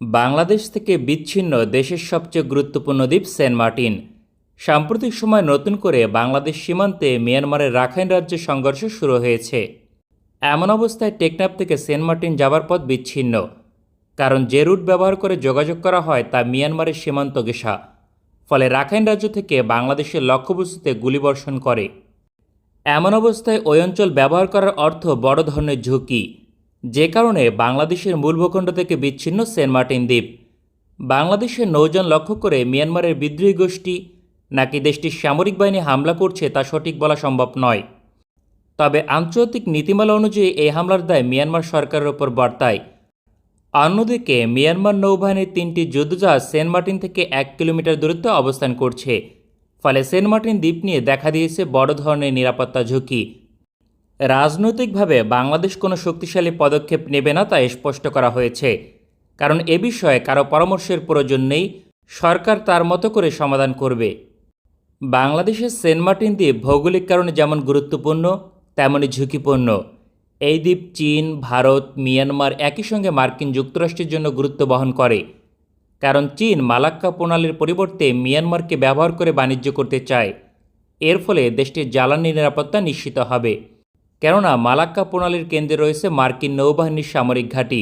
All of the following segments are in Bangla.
বাংলাদেশ থেকে বিচ্ছিন্ন দেশের সবচেয়ে গুরুত্বপূর্ণ দ্বীপ সেন্ট মার্টিন। সাম্প্রতিক সময় নতুন করে বাংলাদেশ সীমান্তে মিয়ানমারের রাখাইন রাজ্যে সংঘর্ষ শুরু হয়েছে। এমন অবস্থায় টেকনাফ থেকে সেন্ট মার্টিন যাবার পথ বিচ্ছিন্ন। কারণ যে রুট ব্যবহার করে যোগাযোগ করা হয় তা মিয়ানমারের সীমান্ত গেসা ফলে রাখাইন রাজ্য থেকে বাংলাদেশের লক্ষ্যবস্তুতে গুলিবর্ষণ করে। এমন অবস্থায় ওই অঞ্চল ব্যবহার করার অর্থ বড় ধরনের ঝুঁকি। যে কারণে বাংলাদেশের মূল ভূখণ্ড থেকে বিচ্ছিন্ন সেন্ট মার্টিন দ্বীপ। বাংলাদেশের নৌযান লক্ষ্য করে মিয়ানমারের বিদ্রোহী গোষ্ঠী নাকি দেশটির সামরিক বাহিনী হামলা করছে তা সঠিক বলা সম্ভব নয়। তবে আন্তর্জাতিক নীতিমালা অনুযায়ী এই হামলার দায় মিয়ানমার সরকারের ওপর বর্তায়। অন্যদিকে, মিয়ানমার নৌবাহিনীর তিনটি যুদ্ধজাহাজ সেন্ট মার্টিন থেকে এক কিলোমিটার দূরত্বে অবস্থান করছে। ফলে সেন্ট মার্টিন দ্বীপ নিয়ে দেখা দিয়েছে বড় ধরনের নিরাপত্তা ঝুঁকি। রাজনৈতিকভাবে বাংলাদেশ কোনো শক্তিশালী পদক্ষেপ নেবে না তা স্পষ্ট করা হয়েছে। কারণ এ বিষয়ে কারও পরামর্শের প্রয়োজন নেই, সরকার তার মতো করে সমাধান করবে। বাংলাদেশের সেন্ট মার্টিন দ্বীপ ভৌগোলিক কারণে যেমন গুরুত্বপূর্ণ তেমনই ঝুঁকিপূর্ণ। এই দ্বীপ চীন, ভারত, মিয়ানমার একই সঙ্গে মার্কিন যুক্তরাষ্ট্রের জন্য গুরুত্ব বহন করে। কারণ চীন মালাক্কা প্রণালীর পরিবর্তে মিয়ানমারকে ব্যবহার করে বাণিজ্য করতে চায়। এর ফলে দেশটির জ্বালানি নিরাপত্তা নিশ্চিত হবে। কেননা মালাক্কা প্রণালীর কেন্দ্রে রয়েছে মার্কিন নৌবাহিনীর সামরিক ঘাঁটি।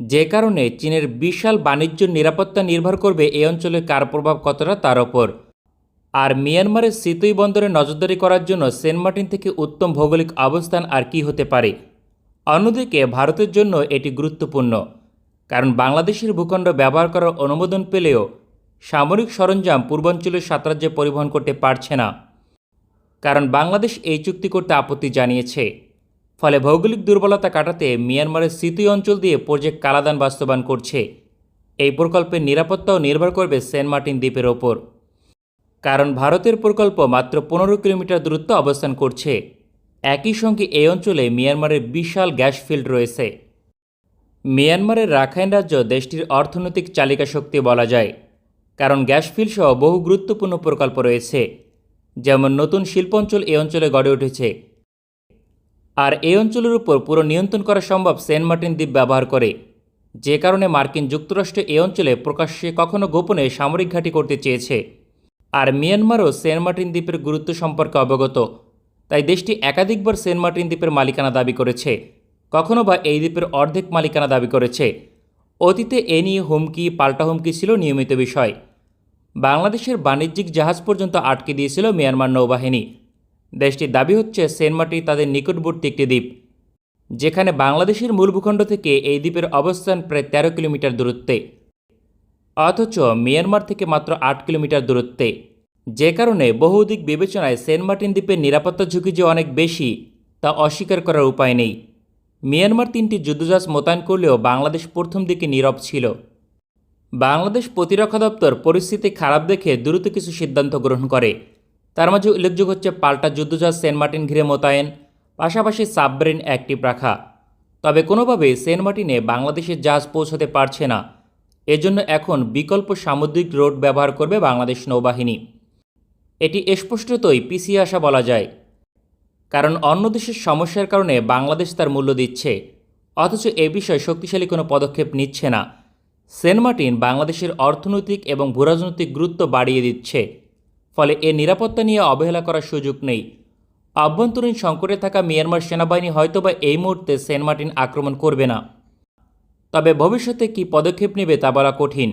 যে কারণে চীনের বিশাল বাণিজ্য নিরাপত্তা নির্ভর করবে এই অঞ্চলে কার প্রভাব কতটা তার ওপর। আর মিয়ানমারের সিতুই বন্দরে নজরদারি করার জন্য সেন্ট মার্টিন থেকে উত্তম ভৌগোলিক অবস্থান আর কি হতে পারে? অন্যদিকে ভারতের জন্য এটি গুরুত্বপূর্ণ, কারণ বাংলাদেশের ভূখণ্ড ব্যবহার করার অনুমোদন পেলেও সামরিক সরঞ্জাম পূর্বাঞ্চলের সাত রাজ্যে পরিবহন করতে পারছে না। কারণ বাংলাদেশ এই চুক্তি করতে আপত্তি জানিয়েছে। ফলে ভৌগোলিক দুর্বলতা কাটাতে মিয়ানমারের সিতুই অঞ্চল দিয়ে প্রজেক্ট কালাদান বাস্তবায়ন করছে। এই প্রকল্পের নিরাপত্তাও নির্ভর করবে সেন্ট মার্টিন দ্বীপের ওপর। কারণ ভারতের প্রকল্প মাত্র পনেরো কিলোমিটার দূরত্ব অবস্থান করছে। একই সঙ্গে এই অঞ্চলে মিয়ানমারের বিশাল গ্যাস ফিল্ড রয়েছে। মিয়ানমারের রাখাইন রাজ্য দেশটির অর্থনৈতিক চালিকা শক্তি বলা যায়। কারণ গ্যাস ফিল্ড সহ বহু গুরুত্বপূর্ণ প্রকল্প রয়েছে। যেমন নতুন শিল্পাঞ্চল এই অঞ্চলে গড়ে উঠেছে। আর এই অঞ্চলের উপর পুরো নিয়ন্ত্রণ করা সম্ভব সেন্ট মার্টিন দ্বীপ ব্যবহার করে। যে কারণে মার্কিন যুক্তরাষ্ট্র এই অঞ্চলে প্রকাশ্যে কখনো গোপনে সামরিক ঘাঁটি করতে চেয়েছে। আর মিয়ানমারও সেন্ট মার্টিন দ্বীপের গুরুত্ব সম্পর্কে অবগত। তাই দেশটি একাধিকবার সেন্ট মার্টিন দ্বীপের মালিকানা দাবি করেছে। কখনো বা এই দ্বীপের অর্ধেক মালিকানা দাবি করেছে। অতীতে এ নিয়ে হুমকি, পাল্টা হুমকি ছিল নিয়মিত বিষয়। বাংলাদেশের বাণিজ্যিক জাহাজ পর্যন্ত আটকে দিয়েছিল মিয়ানমার নৌবাহিনী। দেশটির দাবি হচ্ছে, সেন্ট মার্টিন তাদের নিকটবর্তী একটি দ্বীপ, যেখানে বাংলাদেশের মূল ভূখণ্ড থেকে এই দ্বীপের অবস্থান প্রায় তেরো কিলোমিটার দূরত্বে। অথচ মিয়ানমার থেকে মাত্র আট কিলোমিটার দূরত্বে। যে কারণে বহুদিক বিবেচনায় সেন্ট মার্টিন দ্বীপের নিরাপত্তা ঝুঁকি যে অনেক বেশি, তা অস্বীকার করার উপায় নেই। মিয়ানমার তিনটি যুদ্ধজাহাজ মোতায়েন করলেও বাংলাদেশ প্রথম দিকে নীরব ছিল। বাংলাদেশ প্রতিরক্ষা দপ্তর পরিস্থিতি খারাপ দেখে দ্রুত কিছু সিদ্ধান্ত গ্রহণ করে। তার মাঝে উল্লেখযোগ্য হচ্ছে পাল্টা যুদ্ধজাহাজ সেন্ট মার্টিন ঘিরে মোতায়েন, পাশাপাশি সাবমেরিন অ্যাক্টিভ রাখা। তবে কোনোভাবে সেন্ট মার্টিনে বাংলাদেশের জাহাজ পৌঁছতে পারছে না। এজন্য এখন বিকল্প সামুদ্রিক রোড ব্যবহার করবে বাংলাদেশ নৌবাহিনী। এটি স্পষ্টতই পিছিয়ে আসা বলা যায়। কারণ অন্য দেশের সমস্যার কারণে বাংলাদেশ তার মূল্য দিচ্ছে, অথচ এ বিষয়ে শক্তিশালী কোনো পদক্ষেপ নিচ্ছে না। সেন্ট মার্টিন বাংলাদেশের অর্থনৈতিক এবং ভূরাজনৈতিক গুরুত্ব বাড়িয়ে দিচ্ছে। ফলে এ নিরাপত্তা নিয়ে অবহেলা করার সুযোগ নেই। অভ্যন্তরীণ সংকটে থাকা মিয়ানমার সেনাবাহিনী হয়তোবা এই মুহূর্তে সেন্ট মার্টিন আক্রমণ করবে না। তবে ভবিষ্যতে কি পদক্ষেপ নেবে তা বলা কঠিন।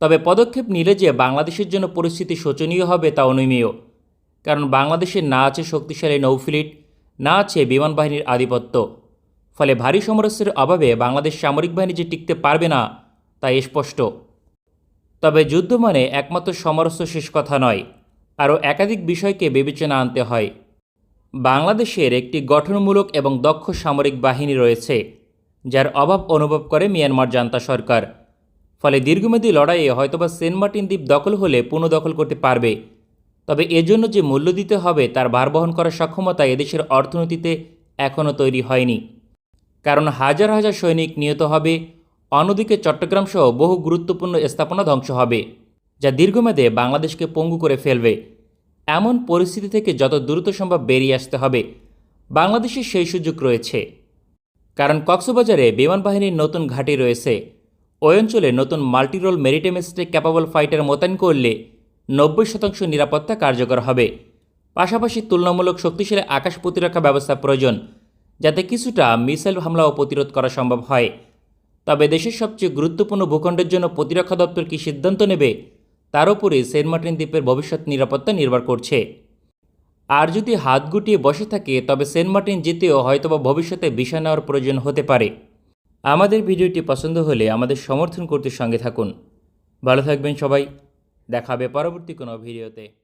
তবে পদক্ষেপ নিলে যে বাংলাদেশের জন্য পরিস্থিতি শোচনীয় হবে তা অনুমেয়। কারণ বাংলাদেশে না আছে শক্তিশালী নৌফ্লিট, না আছে বিমান বাহিনীর আধিপত্য। ফলে ভারী সমরস্যের অভাবে বাংলাদেশ সামরিক বাহিনী যে টিকতে পারবে না তা স্পষ্ট। তবে যুদ্ধ মানে একমাত্র সমরস্য শেষ কথা নয়, আরও একাধিক বিষয়কে বিবেচনা আনতে হয়। বাংলাদেশের একটি গঠনমূলক এবং দক্ষ সামরিক বাহিনী রয়েছে, যার অভাব অনুভব করে মিয়ানমার জান্তা সরকার। ফলে দীর্ঘমেয়াদী লড়াইয়ে হয়তোবা সেন্ট মার্টিন দ্বীপ দখল হলে পুনঃদখল করতে পারবে। তবে এজন্য যে মূল্য দিতে হবে, তার ভার বহন করার সক্ষমতা এদেশের অর্থনীতিতে এখনও তৈরি হয়নি। কারণ হাজার হাজার সৈনিক নিহত হবে অন্যদিকে চট্টগ্রাম সহ বহু গুরুত্বপূর্ণ স্থাপনা ধ্বংস হবে, যা দীর্ঘমেয়াদে বাংলাদেশকে পঙ্গু করে ফেলবে। এমন পরিস্থিতি থেকে যত দ্রুত সম্ভব বেরিয়ে আসতে হবে। বাংলাদেশের সেই সুযোগ রয়েছে। কারণ কক্সবাজারে বিমান বাহিনীর নতুন ঘাঁটি রয়েছে। ওই অঞ্চলে নতুন multirole maritime strike capable fighter মোতায়েন করলে নব্বই শতাংশ নিরাপত্তা কার্যকর হবে। পাশাপাশি তুলনামূলক শক্তিশালী আকাশ প্রতিরক্ষা ব্যবস্থা প্রয়োজন, যাতে কিছুটা মিসাইল হামলাও প্রতিরোধ করা সম্ভব হয়। তবে দেশের সবচেয়ে গুরুত্বপূর্ণ ভূখণ্ডের জন্য প্রতিরক্ষা দপ্তর কী সিদ্ধান্ত নেবে, তার উপরে সেন্ট মার্টিন দ্বীপের ভবিষ্যৎ নিরাপত্তা নির্ভর করছে। আর যদি হাত গুটিয়ে বসে থাকে, তবে সেন্ট মার্টিন যেতেও হয়তোবা ভবিষ্যতে ভিসা নেওয়ার প্রয়োজন হতে পারে। আমাদের ভিডিওটি পছন্দ হলে আমাদের সমর্থন করতে সঙ্গে থাকুন। ভালো থাকবেন সবাই। দেখাবে পরবর্তী কোনো ভিডিওতে।